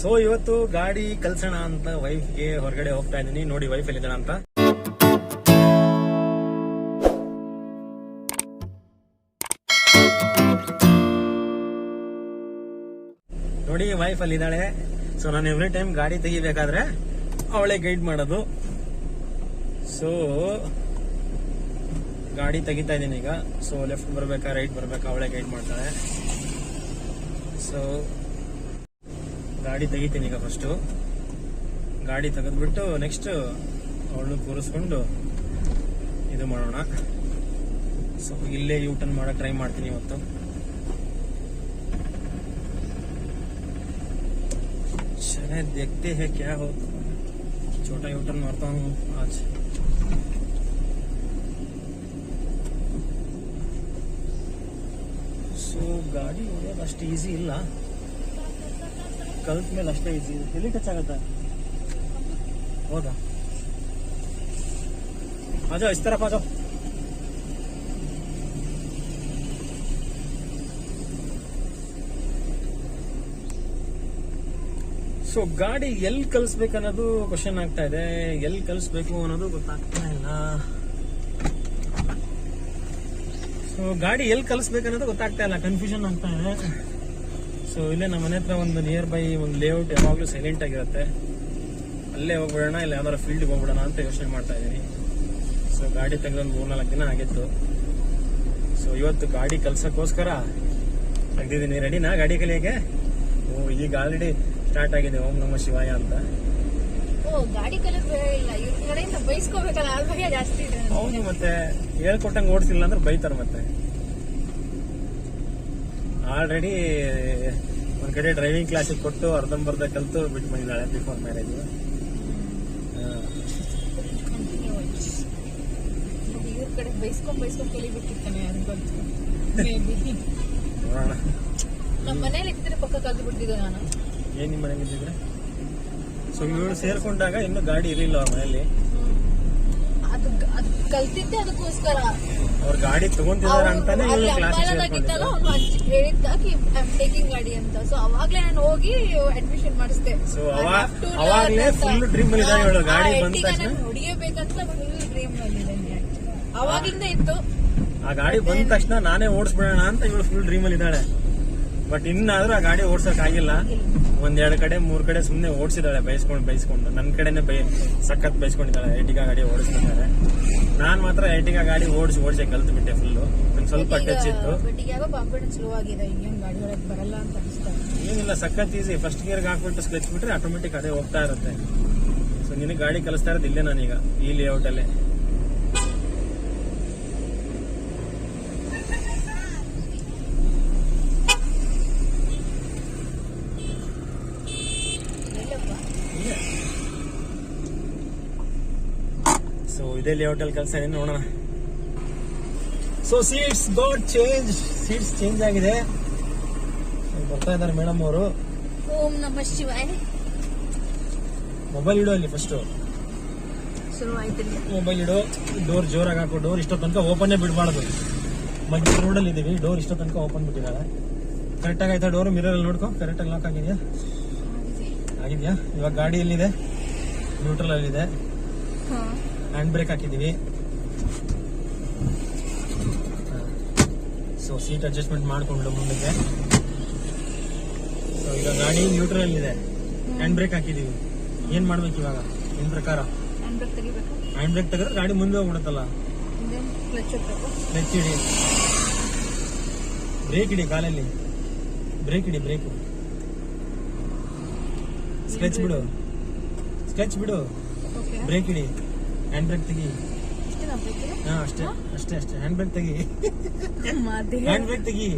So ಇವತ್ತು ಗಾಡಿ ಕಲ್ಸೋಣ ಅಂತ ವೈಫ್ಗೆ ಹೊರಗಡೆ ಹೋಗ್ತಾ ಇದ್ದೀನಿ. ನೋಡಿ ವೈಫ್ ಎಲ್ಲಿದ್ದಾಳ ಅಂತ. ನೋಡಿ ವೈಫ್ ಅಲ್ಲಿ ಇದ್ದಾಳೆ ಸೊ ನಾನು ಎವ್ರಿ ಟೈಮ್ ಗಾಡಿ ತೆಗಿಬೇಕಾದ್ರೆ ಅವಳೇ ಗೈಡ್ ಮಾಡೋದು. ಸೊ ಗಾಡಿ ತೆಗಿತಾ ಇದ್ದೀನಿ ಈಗ. ಸೊ ಲೆಫ್ಟ್ ಬರ್ಬೇಕಾ ರೈಟ್ ಬರ್ಬೇಕಾ ಅವಳೇ ಗೈಡ್ ಮಾಡ್ತಾಳೆ. ಸೊ ಗಾಡಿ ತೆಗಿತೀನಿ ಈಗ ಫಸ್ಟು ಗಾಡಿ ತೆಗೆದ್ಬಿಟ್ಟು ನೆಕ್ಸ್ಟ್ ಅವಳು ಕೂರಿಸ್ಕೊಂಡು ಇದು ಮಾಡೋಣ ಸೊ ಇಲ್ಲೇ ಯೂ ಟರ್ನ್ ಮಾಡಕ್ ಟ್ರೈ ಮಾಡ್ತೀನಿ ಇವತ್ತು चले देखते हैं क्या होता छोटा यू टर्न मारता हूँ आज ಸೊ ಗಾಡಿ ಹೊಡೆಯೋದು ಅಷ್ಟು ಈಸಿ ಇಲ್ಲ ಕಲ್ತ ಮೇಲೆ ಅಷ್ಟೇ ಈಸಿ ಎಲ್ಲಿ ಟಚ್ ಆಗತ್ತೆ? ಹೌದಾ? ಅಜೋ ಇಸ್ತಾರಪ್ಪ ಅಜೋ ಸೊ ಗಾಡಿ ಎಲ್ ಕಲಿಸ್ಬೇಕು ಅನ್ನೋದು ಕ್ವಶನ್ ಆಗ್ತಾ ಇದೆ. ಎಲ್ ಕಲಿಸ್ಬೇಕು ಅನ್ನೋದು ಗೊತ್ತಾಗ್ತಾ ಇಲ್ಲ. ಸೊ ಗಾಡಿ ಎಲ್ ಕಲಿಸ್ಬೇಕು ಅನ್ನೋದು ಗೊತ್ತಾಗ್ತಾ ಇಲ್ಲ. ಕನ್ಫ್ಯೂಷನ್ ಆಗ್ತಾ ಇದೆ. ಸೊ ಇಲ್ಲೇ ನಮ್ಮ ಮನೆ ಹತ್ರ ಒಂದು ನಿಯರ್ ಬೈ ಒಂದು ಲೇಔಟ್ ಯಾವಾಗಲೂ ಸೈಲೆಂಟ್ ಆಗಿರುತ್ತೆ. ಅಲ್ಲೇ ಹೋಗ್ಬಿಡೋಣ ಇಲ್ಲ ಯಾವ್ದಾರ ಫೀಲ್ಡ್ಗೆ ಹೋಗ್ಬಿಡೋಣ ಅಂತ ಯೋಚನೆ ಮಾಡ್ತಾ ಇದ್ದೀನಿ. ಸೊ ಗಾಡಿ ತೆಗೆದೊಂದು ಮೂರ್ನಾಲ್ಕು ದಿನ ಆಗಿತ್ತು. ಸೊ ಇವತ್ತು ಗಾಡಿ ಕಲ್ಸಕ್ಕೋಸ್ಕರ ತೆಗ್ದಿದ್ದೀನಿ. ರೆಡಿನಾ ಗಾಡಿ ಕಲಿಯಕ್ಕೆ ಓ ಈಗ ಆಲ್ರೆಡಿ ಸ್ಟಾರ್ಟ್ ಆಗಿದೆ. ಓಂ ನಮ ಶಿವಾಯ ಅಂತ. ಹೌದು ಮತ್ತೆ ಹೇಳ್ಕೊಟ್ಟಂಗೆ ಓಡಿಸಿಲ್ಲ ಅಂದ್ರೆ ಬೈತಾರ ಮತ್ತೆ. ಆಲ್ರೆಡಿ ಒಂದು ಕಡೆ ಡ್ರೈವಿಂಗ್ ಕ್ಲಾಸಿಗೆ ಕೊಟ್ಟು ಅರ್ಧಂಬರ್ಧ ಕಲಿತು ಬಿಟ್ಟು ಬಂದಿದ್ದಾಳೆ ಬಿಫೋರ್ ಮ್ಯಾರೇಜ್ ಇವ್ರ ಕಡೆ ಬೈಸ್ಕೊಂಡ್ ಬೈಸ್ಕೊಂಡ್ ಕಲಿಬೇಕಿತ್ತಾನೆ ಅನ್ಕೊಂತು ನೋಡೋಣ. ನಮ್ಮ ಮನೇಲಿ ಇದ್ರೆ ಪಕ್ಕ ಕಲ್ತು ಬಿಡ್ತಿದ್ದೆ ನಾನು. ಏನ್ ನಿಮ್ಮ ಮನೆಗೆ ಇದ್ದಿದ್ರೆ? ಸೊ ಇವ್ರು ಸೇರ್ಕೊಂಡಾಗ ಇನ್ನು ಗಾಡಿ ಇರಲಿಲ್ಲ ಅವ್ರ ಮನೆಯಲ್ಲಿ ಅದು ಅದು ಕಲ್ತಿದ್ದೆ ಅದಕ್ಕೋಸ್ಕರ. ಅವ್ರ ಗಾಡಿ ತಗೊಂಡಿದ್ದಾರೆ ಅಂತಾನೆ ಅಲ್ಲಿ ಇವಳು ಕ್ಲಾಸಿಗೆ ಅಂಬಾಲದಾಗಿತ್ತಲ್ಲ ಸೇರ್ಕೊಂಡಿದ್ದು ಅವ್ನು ಹೇಳಿದ್ದಾಗಿ ಟೇಕಿಂಗ್ ಗಾಡಿ ಅಂತ. ಸೊ ಅವಾಗ್ಲೇ ನಾನು ಹೋಗಿ ಅಡ್ಮಿಷನ್ ಮಾಡಿಸ್ದೆ. So ಅವಾ- ಅವಾಗ್ಲೇ full dream ಅಲ್ಲಿ ಇವಳು. ಗಾಡಿ ಬಂದ ತಕ್ಷಣ? ಹೊಡಿಯಬೇಕಂತ ಫುಲ್ ಡ್ರೀಮ್ ಅಲ್ಲಿದ್ದೇನೆ ಅವಾಗಿಂದ ಇತ್ತು. ಆ ಗಾಡಿ ಬಂದ ತಕ್ಷಣ ನಾನೇ ಓಡಿಸ್ಬಿಡೋಣ ಅಂತ ಇವಳು ಫುಲ್ ಡ್ರೀಮ್ ಅಲ್ಲಿ ಇದ್ದಾಳೆ. ಬಟ್ ಇನ್ನಾದ್ರೂ ಆ ಗಾಡಿ ಓಡ್ಸಕ್ ಆಗಿಲ್ಲ. ಒಂದೆರಡು ಕಡೆ ಮೂರ್ ಕಡೆ ಸುಮ್ನೆ ಓಡಿಸಿದಾಳೆ ಬೈಸ್ಕೊಂಡು ಬೈಸ್ಕೊಂಡು. ನನ್ನ ಕಡೆನೆ ಬೈ ಸಖತ್ ಬೈಸ್ಕೊಂಡಿದ್ದಾಳೆ ಐಟಿಗಾ ಗಾಡಿ ಓಡಿಸ್ತಿದ್ದಾರೆ. ನಾನ್ ಮಾತ್ರ ಐಟಿಗಾ ಗಾಡಿ ಓಡಿಸಿ ಓಡಿಸಿ ಕಲ್ತು ಬಿಟ್ಟೆ ಫುಲ್ಲು ನಂಗೆ ಸ್ವಲ್ಪ ಟಚ್ ಇತ್ತು. ಏನಿಲ್ಲ ಸಖತ್ ಈಸಿ ಫಸ್ಟ್ ಗಿಯರ್ ಹಾಕ್ಬಿಟ್ಟು ಸ್ಕೆಚ್ ಬಿಟ್ರೆ ಆಟೋಮೆಟಿಕ್ ಅದೇ ಹೋಗ್ತಾ ಇರುತ್ತೆ. ಸೊ ನಿನಗೆ ಗಾಡಿ ಕಲಿಸ್ತಾ ಇರೋದು ಇಲ್ಲೇ ನಾನೀಗ ಈ ಲೇಔಟ್ ಸೊ ಇದೇ ಲೇಔಟ್ ಅಲ್ಲಿ ಕೆಲಸ ಏನು ನೋಡೋಣ. So seats got change seats change ಆಗಿದೆ. ಬರ್ತಾ ಇದ್ದಾರೆ ಮೇಡಮ್ ಅವರು. ಓಂ ನಮ ಶಿವಾಯ. ಮೊಬೈಲ್ ಇಡು ಅಲ್ಲಿ ಫಸ್ಟ್ ಮೊಬೈಲ್ ಇಡು. ಡೋರ್ ಜೋರಾಗಿ ಹಾಕೋ. ಡೋರ್ ಇಷ್ಟೋ ತನಕ ಓಪನ್ನೇ ಬಿಡಬಾರ್ದು. ಮಧ್ಯ ರೋಡಲ್ಲಿ ಇದೀವಿ. ಡೋರ್ ಇಷ್ಟೋ ತನಕ ಓಪನ್ ಬಿಟ್ಟಿದ್ದಾಳೆ ಕರೆಕ್ಟಾಗಿ ಆಯ್ತಾ ಡೋರ್ ಮಿರರ್ ಅಲ್ಲಿ ನೋಡ್ಕೊ. ಕರೆಕ್ಟಾಗಿ ಲಾಕ್ ಆಗಿದೆಯಾ? ಆಗಿದೆಯಾ? ಇವಾಗ ಗಾಡಿ ಎಲ್ಲಿದೆ? ನ್ಯೂಟ್ರಲ್ ಅಲ್ಲಿದೆ. ಹ್ಯಾಂಡ್ ಬ್ರೇಕ್ ಹಾಕಿದೀವಿ. ಸೊ ಸೀಟ್ ಅಡ್ಜಸ್ಟ್ಮೆಂಟ್ ಮಾಡಿಕೊಂಡು ಮುಂದಕ್ಕೆ. ಸೊ ಈಗ ಗಾಡಿ ನ್ಯೂಟ್ರಲ್ ಇದೆ. ಹ್ಯಾಂಡ್ ಬ್ರೇಕ್ ಹಾಕಿದೀವಿ. ಏನ್ ಮಾಡ್ಬೇಕು ಇವಾಗ? ನಿನ್ ಪ್ರಕಾರ? ಹ್ಯಾಂಡ್ ಬ್ರೇಕ್ ತೆಗೆದ್ರೆ ಗಾಡಿ ಮುಂದೆ ಹೋಗ್ಬಿಡುತ್ತಲ್ಲ? ಕ್ಲಚ್ ಇಡಿ. ಬ್ರೇಕ್ ಇಡಿ ಕಾಲಲ್ಲಿ. ಬ್ರೇಕ್ ಇಡಿ ಬ್ರೇಕ್ ಸ್ಕೆಚ್ ಬಿಡು. ಸ್ಕೆಚ್ ಬಿಡು. ಬ್ರೇಕ್ ಇಡಿ. ಹ್ಯಾಂಡ್ ಬ್ರೇಕ್ ತೆಗಿ ಹಾ ಅಷ್ಟೇ ಅಷ್ಟೇ ಅಷ್ಟೇ. ಹ್ಯಾಂಡ್ ಬ್ರೇಕ್ ತೆಗಿ ಹ್ಯಾಂಡ್ ಬ್ರೇಕ್ ತೆಗಿ.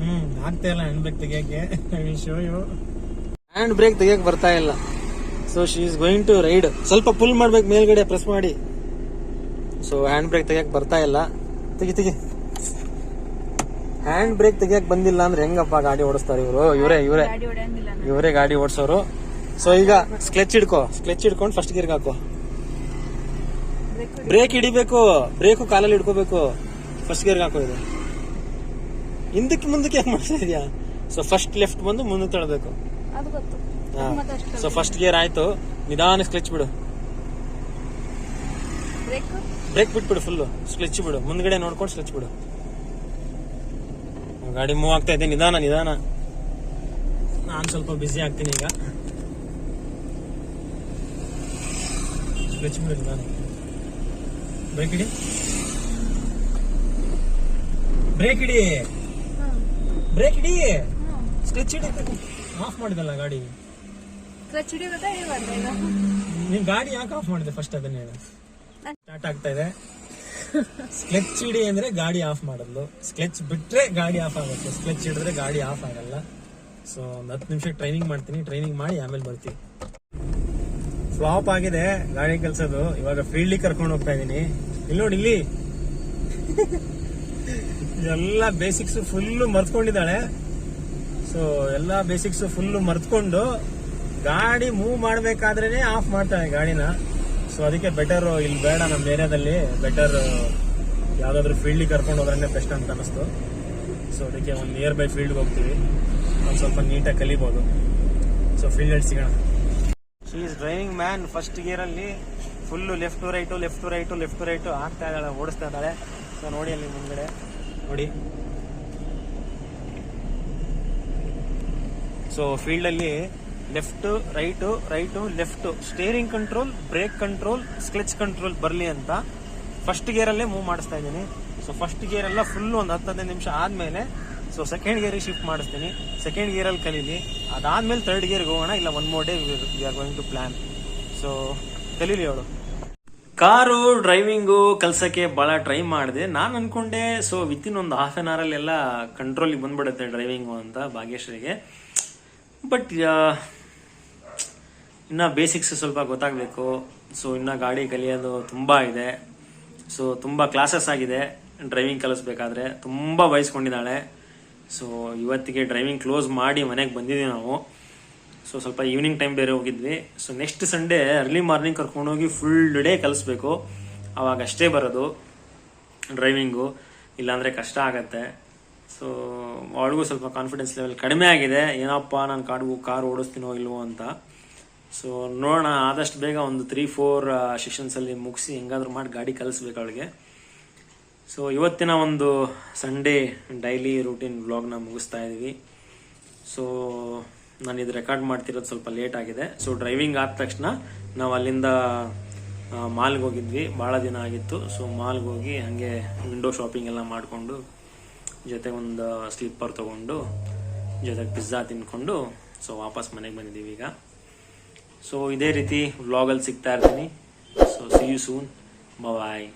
ಹ್ಮ್ ಆಗ್ತಾ ಇಲ್ಲ ಹ್ಯಾಂಡ್ ಬ್ರೇಕ್ ತೆಗಿಯಕ್ಕೆ ಶೋ ಯು ಹ್ಯಾಂಡ್ ಬ್ರೇಕ್ ತೆಗಿಯಕ್ ಬರ್ತಾ ಇಲ್ಲ. So she is going to ride ಸ್ವಲ್ಪ ಪುಲ್ ಮಾಡ್ಬೇಕು ಮೇಲ್ಗಡೆ ಪ್ರೆಸ್ ಮಾಡಿ. ಸೊ ಹ್ಯಾಂಡ್ ಬ್ರೇಕ್ ತೆಗಿಯಕ್ ಬರ್ತಾ ಇಲ್ಲ. ತೆಗಿ ತೆಗಿ. ಹ್ಯಾಂಡ್ ಬ್ರೇಕ್ ತೆಗಿಯಕ್ ಬಂದಿಲ್ಲ ಅಂದ್ರೆ ಹೆಂಗಪ್ಪ ಗಾಡಿ ಓಡಿಸ್ತಾರೆ ಇವರು? ಇವರೇ ಇವರೇ. ಇವರೇ ಗಾಡಿ ಓಡಿಸೋರು. ಸೊ ಈಗ ಸ್ಕ್ಲೆಚ್ ಹಿಡ್ಕೋ. ಸ್ಕ್ಲೆಚ್ ಹಿಡ್ಕೊಂಡು ಫಸ್ಟ್ ಗೇರ್ಗೆ ಹಾಕೋ. ಬ್ರೇಕ್ ಹಿಡಿಬೇಕು. ಬ್ರೇಕು ಕಾಲಲ್ಲಿ ಹಿಡ್ಕೋಬೇಕು. ಫಸ್ಟ್ ಗೇರ್ಗೆ ಹಾಕೋ ಇದು. ಹಿಂದಕ್ಕೆ ಮುಂದಕ್ಕೆ ಯಾಕೆ ಮಾಡ್ತಾ ಇದೆಯಾ? ಸೊ ಫಸ್ಟ್ ಲೆಫ್ಟ್ ಬಂದು ಮುಂದೆ ತಳ್ಬೇಕು. ಸೊ ಫಸ್ಟ್ ಗೇರ್ ಆಯ್ತು. ನಿಧಾನ ಸ್ಕ್ಲೆಚ್ ಬಿಡು. ಬ್ರೇಕ್ ಬಿಟ್ಬಿಡು ಫುಲ್ಲು ಸ್ಕ್ಲೆಚ್ ಬಿಡು. ಮುಂದ್ಗಡೆ ನೋಡ್ಕೊಂಡು ಸ್ಕ್ಲೆಚ್ ಬಿಡು. ಗಾಡಿ ಮೂವ್ ಆಗ್ತಾ ಇದೆ. ನಿಧಾನ ನಿಧಾನ. ನಾನು ಸ್ವಲ್ಪ ಬಿಸಿ ಆಗ್ತೀನಿ ಈಗ. ಸ್ಕ್ಲೆಚ್ ಬಿಡು ನಿಧಾನ ಬ್ರೇಕ್ ಇಡಿ ಬ್ರೇಕ್ ಇಡಿ ಬ್ರೇಕ್ ಇಡಿ ಸ್ಕ್ಲೆಚ್ ಇಡಿ ಆಫ್ ಮಾಡಿದಲ್ಲ ಗಾಡಿ. ಕ್ಲಚ್ ಹಿಡಿಯೋದ ನೀನ್ ಗಾಡಿ ಯಾಕೆ ಆಫ್ ಮಾಡಿದೆ ಫಸ್ಟ್ ಅದನ್ನ ಹೇಳು. ಸ್ಟಾರ್ಟ್ ಆಗ್ತಾ ಇದೆ. ಸ್ಕ್ಲೆಚ್ ಇಡಿ ಅಂದ್ರೆ ಗಾಡಿ ಆಫ್ ಮಾಡೋದು. ಸ್ಕ್ಲೆಚ್ ಬಿಟ್ರೆ ಗಾಡಿ ಆಫ್ ಆಗುತ್ತೆ. ಸ್ಕ್ಲೆಚ್ ಹಿಡಿದ್ರೆ ಗಾಡಿ ಆಫ್ ಆಗಲ್ಲ. ಸೊ ಒಂದ್ ಹತ್ತು ನಿಮಿಷ ಟ್ರೈನಿಂಗ್ ಮಾಡ್ತೀನಿ. ಟ್ರೈನಿಂಗ್ ಮಾಡಿ ಆಮೇಲೆ ಬರ್ತೀವಿ. ಫ್ಲಾಪ್ ಆಗಿದೆ, ಗಾಡಿ ಕಲ್ಸೋದು. ಇವಾಗ ಫೀಲ್ಡಿಗೆ ಕರ್ಕೊಂಡು ಹೋಗ್ತಾ ಇದೀನಿ. ಇಲ್ಲಿ ನೋಡಿ, ಇಲ್ಲಿ. ಎಲ್ಲ ಬೇಸಿಕ್ಸ್ ಫುಲ್ ಮರ್ತ್ಕೊಂಡಿದ್ದಾಳೆ. ಸೊ ಎಲ್ಲಾ ಬೇಸಿಕ್ಸ್ ಫುಲ್ ಮರ್ತ್ಕೊಂಡು ಗಾಡಿ ಮೂವ್ ಮಾಡ್ಬೇಕಾದ್ರೇನೆ ಆಫ್ ಮಾಡ್ತಾಳೆ ಗಾಡಿನ. ಸೊ ಅದಕ್ಕೆ ಬೆಟರ್ ಇಲ್ಲಿ ಬೇಡ ನಮ್ಮ ಏರಿಯಾದಲ್ಲಿ. ಬೆಟರ್ ಯಾವ್ದಾದ್ರು ಫೀಲ್ಡ್ ಕರ್ಕೊಂಡು ಹೋದ್ರೆ ಬೆಸ್ಟ್ ಅಂತ ಅನಿಸ್ತು ಸೊ ಅದಕ್ಕೆ ಒಂದು ನಿಯರ್ ಬೈ ಫೀಲ್ಡ್ಗೆ ಹೋಗ್ತೀವಿ. ಒಂದು ಸ್ವಲ್ಪ ನೀಟಾಗಿ ಕಲಿಬೋದು. ಸೊ ಫೀಲ್ಡಲ್ಲಿ ಸಿಗೋಣ. She is driving man first gear ಅಲ್ಲಿ full left to right left to right left to right ಆಗ್ತಾ ಇದ್ದಾಳೆ, ಓಡಿಸ್ತಾ ಇದ್ದಾಳೆ. ಸೊ ನೋಡಿ ಅಲ್ಲಿ ಮುಂದ್ಗಡೆ. ನೋಡಿ. ಸೊ ಫೀಲ್ಡ್ ಅಲ್ಲಿ left right right left steering control brake control clutch control ಬರಲಿ ಅಂತ ಫಸ್ಟ್ ಗಿಯರ್ ಅಲ್ಲೇ ಮೂವ್ ಮಾಡಿಸ್ತಾ ಇದ್ದೀನಿ. ಸೊ ಫಸ್ಟ್ ಗಿಯರ್ ಎಲ್ಲ ಫುಲ್ ಒಂದು ಹತ್ತು ಹದಿನೈದು ನಿಮಿಷ ಆದ್ಮೇಲೆ ಸೊ ಸೆಕೆಂಡ್ ಗೇರಿಗೆ ಶಿಫ್ಟ್ ಮಾಡಿಸ್ತೀನಿ. ಸೆಕೆಂಡ್ ಇಯರ್ ಅಲ್ಲಿ ಕಲೀಲಿ. ಅದಾದ್ಮೇಲೆ ಥರ್ಡ್ ಗೇರ್ಗೆ ಹೋಗೋಣ, ಇಲ್ಲ one more day we are going to plan so ಕಲೀಲಿ ಅವಳು. ಕಾರು ಡ್ರೈವಿಂಗು ಕಲ್ಸಕ್ಕೆ ಭಾಳ ಟ್ರೈ ಮಾಡಿದೆ. ನಾನು ಅನ್ಕೊಂಡೆ ಸೊ ವಿತಿನ್ ಒಂದು ಹಾಫ್ ಆನ್ ಅವರಲ್ಲೆಲ್ಲ ಕಂಟ್ರೋಲಿಗೆ ಬಂದ್ಬಿಡುತ್ತೆ ಡ್ರೈವಿಂಗು ಅಂತ ಭಾಗ್ಯಶ್ರೀಗೆ. ಬಟ್ ಇನ್ನು ಬೇಸಿಕ್ಸ್ ಸ್ವಲ್ಪ ಗೊತ್ತಾಗಬೇಕು. ಸೊ ಇನ್ನು ಗಾಡಿ ಕಲಿಯೋದು ತುಂಬ ಇದೆ. ಸೊ ತುಂಬ ಕ್ಲಾಸಸ್ ಆಗಿದೆ. ಡ್ರೈವಿಂಗ್ ಕಲಿಸ್ಬೇಕಾದ್ರೆ ತುಂಬ ಬಯಸ್ಕೊಂಡಿದ್ದಾಳೆ. ಸೊ ಇವತ್ತಿಗೆ ಡ್ರೈವಿಂಗ್ ಕ್ಲೋಸ್ ಮಾಡಿ ಮನೆಗೆ ಬಂದಿದ್ದೀವಿ ನಾವು. ಸೊ ಸ್ವಲ್ಪ ಈವ್ನಿಂಗ್ ಟೈಮ್ ಬೇರೆ ಹೋಗಿದ್ವಿ. So next Sunday early morning ಕರ್ಕೊಂಡೋಗಿ ಫುಲ್ ಡೇ ಕಲಿಸ್ಬೇಕು. ಅವಾಗ ಅಷ್ಟೇ ಬರೋದು ಡ್ರೈವಿಂಗು ಇಲ್ಲಾಂದ್ರೆ ಕಷ್ಟ ಆಗತ್ತೆ. ಸೊ ಅವಳಿಗೂ ಸ್ವಲ್ಪ ಕಾನ್ಫಿಡೆನ್ಸ್ ಲೆವೆಲ್ ಕಡಿಮೆ ಆಗಿದೆ. ಏನಪ್ಪ ನಾನು ಕಾಡು ಕಾರ್ ಓಡಿಸ್ತೀನೋ ಇಲ್ವೋ ಅಂತ. ಸೊ ನೋಡೋಣ. ಆದಷ್ಟು ಬೇಗ ಒಂದು ತ್ರೀ ಫೋರ್ ಸೆಷನ್ಸ್ ಅಲ್ಲಿ ಮುಗಿಸಿ ಹೆಂಗಾದ್ರೂ ಮಾಡಿ ಗಾಡಿ ಕಲಿಸ್ಬೇಕು ಅವಳಿಗೆ. ಸೊ ಇವತ್ತಿನ ಒಂದು ಸಂಡೇ ಡೈಲಿ ರೂಟೀನ್ ವ್ಲಾಗ್ನ ಮುಗಿಸ್ತಾ ಇದೀವಿ. ಸೊ ನಾನು ಇದು ರೆಕಾರ್ಡ್ ಮಾಡ್ತಿರೋದು ಸ್ವಲ್ಪ ಲೇಟ್ ಆಗಿದೆ. ಸೊ ಡ್ರೈವಿಂಗ್ ಆದ ತಕ್ಷಣ ನಾವು ಅಲ್ಲಿಂದ ಮಾಲ್ಗೆ ಹೋಗಿದ್ವಿ. ಭಾಳ ದಿನ ಆಗಿತ್ತು. ಸೊ ಮಾಲ್ಗೆ ಹೋಗಿ ಹಾಗೆ ವಿಂಡೋ ಶಾಪಿಂಗ್ ಎಲ್ಲ ಮಾಡಿಕೊಂಡು ಜೊತೆ ಒಂದು ಸ್ಲೀಪರ್ ತೊಗೊಂಡು ಜೊತೆಗೆ ಪಿಜ್ಜಾ ತಿನ್ಕೊಂಡು ಸೊ ವಾಪಸ್ ಮನೆಗೆ ಬಂದಿದ್ದೀವಿ ಈಗ. ಸೊ ಇದೇ ರೀತಿ ವ್ಲಾಗಲ್ಲಿ ಸಿಗ್ತಾ ಇರ್ತೀನಿ. So see you soon bye